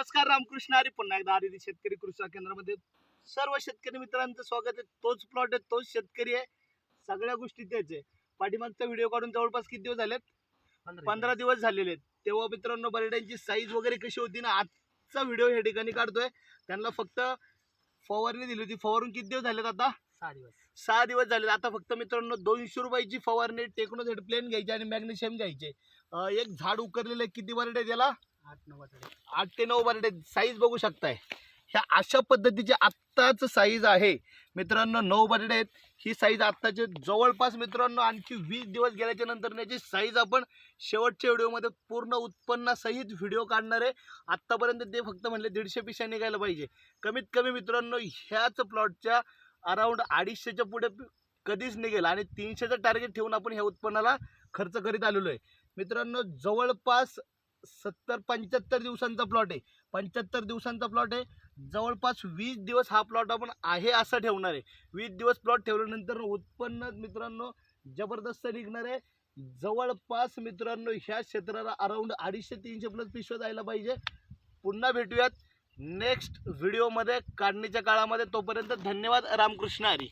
नमस्कार रामकृष्ण हरी. पुन्हा एकदा आदिती शेतकरी कृषी केंद्रामध्ये सर्व शेतकरी मित्रांचं स्वागत आहे. तोच प्लॉट आहे तोच शेतकरी आहे. सगळ्या गोष्टी तेच आहे. पाठीमागचा व्हिडिओ काढून जवळपास किती दिवस झालेत? पंधरा दिवस. झालेले आहेत. तेव्हा मित्रांनो बरड्यांची साईज वगैरे कशी होती ना आजचा व्हिडिओ या ठिकाणी काढतोय. त्यांना फक्त फवारणी दिली होती. फवारून किती दिवस झालेत आता? सहा दिवस. सहा दिवस झाले आता फक्त मित्रांनो दोनशे रुपयाची फवारणी टेक्नोझेड प्लेन घ्यायची आणि मॅग्नेशियम घ्यायचे एक झाड उकरलेलं आहे. किती बरडे त्याला आठ नऊ आठ ते नऊ बरडे साईज बघू शकताय. ह्या अशा पद्धतीची आत्ताच साईज आहे. मित्रांनो नऊ बरडे आहेत. ही साईज आत्ताचे जवळपास मित्रांनो आणखी वीस दिवस गेल्याच्यानंतर याची साईज आपण शेवटच्या व्हिडिओमध्ये पूर्ण उत्पन्नासहित व्हिडिओ काढणार आहे. आत्तापर्यंत ते फक्त म्हणले दीडशे पिशा निघायला पाहिजे. कमीत कमी मित्रांनो ह्याच प्लॉटच्या अराऊंड अडीचशेच्या पुढे कधीच निघेल आणि तीनशेचं टार्गेट ठेवून आपण ह्या उत्पन्नाला खर्च करीत आलेलो आहे. मित्रांनो जवळपास सत्तर पंच्याहत्तर दिवसांचा प्लॉट आहे. पंच्याहत्तर दिवसांचा प्लॉट आहे. जवळपास वीस दिवस हा प्लॉट आपण आहे असं ठेवणार आहे. वीस दिवस प्लॉट ठेवल्यानंतर उत्पन्न मित्रांनो जबरदस्त निघणार आहे. जवळपास मित्रांनो ह्या क्षेत्राला अराऊंड अडीचशे तीनशे प्लस पिशव्या जायला पाहिजे. पुन्हा भेटूयात नेक्स्ट व्हिडिओमध्ये काढणीच्या काळामध्ये तोपर्यंत धन्यवाद. रामकृष्ण हरी.